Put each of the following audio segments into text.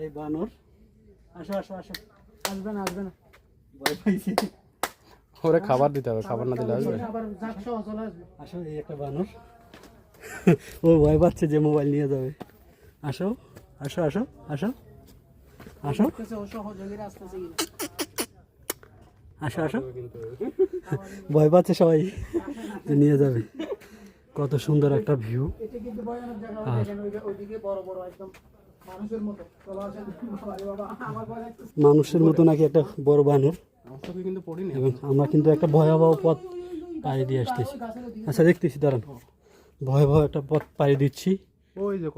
এই বানর। আসো আসো আসো। আসবে না আসবে না। ভয় পাইছি। ওরে খাবার দিতে হবে খাবার না দিলে আসবে? আসো এই একটা বানর। ও ভয় পাচ্ছে যে মোবাইল নিয়ে যাবে। আসো আসো আসো আসো। আসো। আসো আসো। ভয় পাচ্ছে সবাই নিয়ে যাবে। কত সুন্দর একটা ভিউ এটা কিন্তু ভয়ানক জায়গা আর- মানুষের মতো। চলে আসেন আরে বাবা আমার ভয় লাগতেছে মানুষের মতো নাকি একটা বড় বানর। এবং আমরা কিন্তু একটা ভয়াবহ পথ পাড়ি দিয়ে আসতেছি। আচ্ছা দেখতেছি দাঁড়ান। ভয়াবহ একটা পথ পাড়ি দিচ্ছি।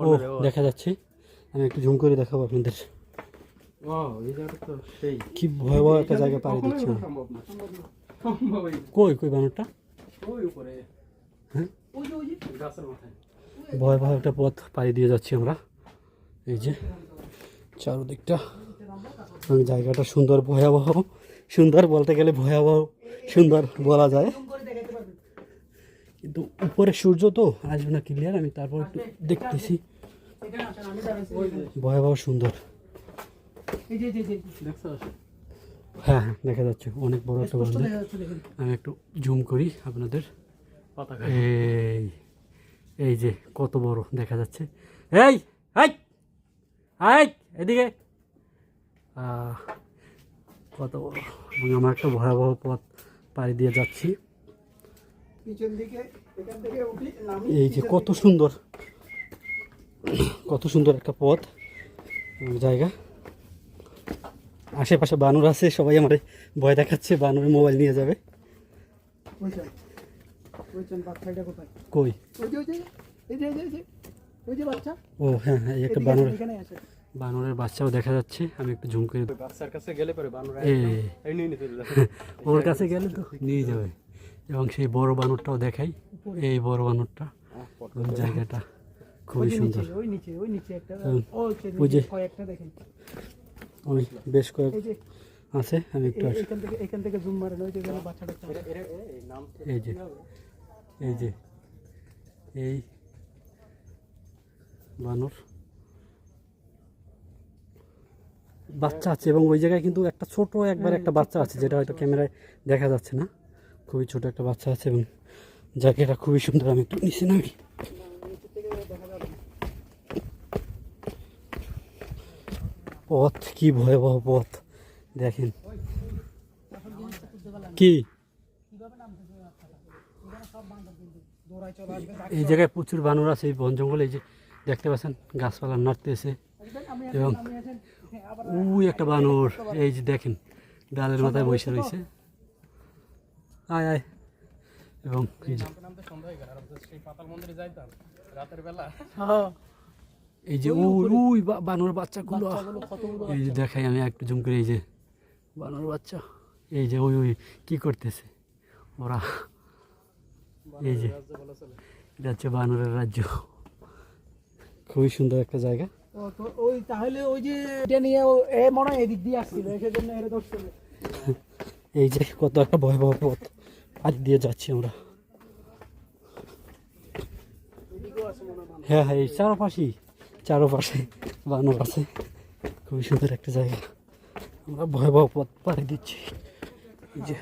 ও দেখা যাচ্ছে। আমি একটু ঝুম করে দেখাবো আপনাদের। ও এই জায়গাটা তো সেই। কি ভয়াবহ একটা জায়গা পাড়ি দিচ্ছি। কই কই বানরটা? ওই উপরে। ওই যে ওই যে গাছের মাথায়। ভয়াবহ একটা পথ পাড়ি দিয়ে যাচ্ছি আমরা। এই যে চারদিকটা। এবং জায়গাটা সুন্দর ভয়াবহ। সুন্দর বলতে গেলে ভয়াবহ সুন্দর বলা যায়। করে দেখাতে পারবেন কিন্তু উপরে সূর্য তো আসবে না ক্লিয়ার আমি তারপর একটু দেখতেছি। আমি ভয়াবহ সুন্দর। এই যে এই যে, এই যে দেখছ হ্যাঁ হ্যাঁ দেখা যাচ্ছে। অনেক বড় একটা বান্ধব দেখেন। আমি একটু জুম করি আপনাদের। এই এই যে কত বড় দেখা যাচ্ছে। এই এই! এদিকে। কত আমরা একটা ভয়াবহ পথ পাড়ি দিয়ে যাচ্ছি। এই যে কত সুন্দর। কত সুন্দর একটা পথ জায়গা। আশেপাশে বানর আছে সবাই আমার ভয় দেখাচ্ছে বানরে মোবাইল নিয়ে যাবে। কই ওই যে বাচ্চা? ও হ্যাঁ হ্যাঁ এই একটা বানর। বানরের বাচ্চাও দেখা যাচ্ছে আমি একটু ঝুম করে বাচ্চার কাছে গেলে পরে বানর এই নিয়ে নিতে ওর কাছে গেলে তো নিয়ে যাবে। এবং সেই বড় বানরটাও দেখাই এই বড় বানরটা জায়গাটা খুবই সুন্দর। ওই নিচে ওই নিচে একটা। ওই যে কয়েকটা দেখেন ওই বেশ কয়েক যে আছে আমি একটু এখান থেকে এখান থেকে জুম মারেন ওই যে বাচ্চাটা এই যে এই যে এই বানর। বাচ্চা আছে এবং ওই জায়গায় কিন্তু একটা ছোট একবার একটা বাচ্চা আছে যেটা হয়তো ক্যামেরায় দেখা যাচ্ছে না। খুবই ছোট একটা বাচ্চা আছে এবং জায়গাটা খুবই সুন্দর। আমি একটু নিচে নামি। পথ কি ভয়াবহ পথ। দেখেন। কি? এই জায়গায় প্রচুর বানর আছে এই বন জঙ্গলে এই যে দেখতে পাচ্ছেন গাছপালা নাড়তেছে এবং ওই একটা বানর এই যে দেখেন ডালের মাথায় বসে রয়েছে। আয় আয়। এবং এই যে- বা- বানর বাচ্চাগুলো এই যে দেখাই আমি একটু জুম করে এই যে বানর বাচ্চা। এই যে ওই ওই কি করতেছে? ওরা এই যে এটা হচ্ছে বানরের রাজ্য। খুবই সুন্দর একটা জায়গা। তো ওই তাহলে ওই যে এটা নিয়ে এ মনে হয় এদিক দিয়ে আসছিল সেজন্য এর ধরছিল। এই যে কত একটা ভয়াবহ পথ। আজ দিয়ে যাচ্ছি আমরা। হয় হ্যাঁ এই চারপাশেই চারপাশে বানর আছে। খুবই সুন্দর একটা জায়গা। আমরা ভয়াবহ পথ পাড়ি দিচ্ছি। এই যে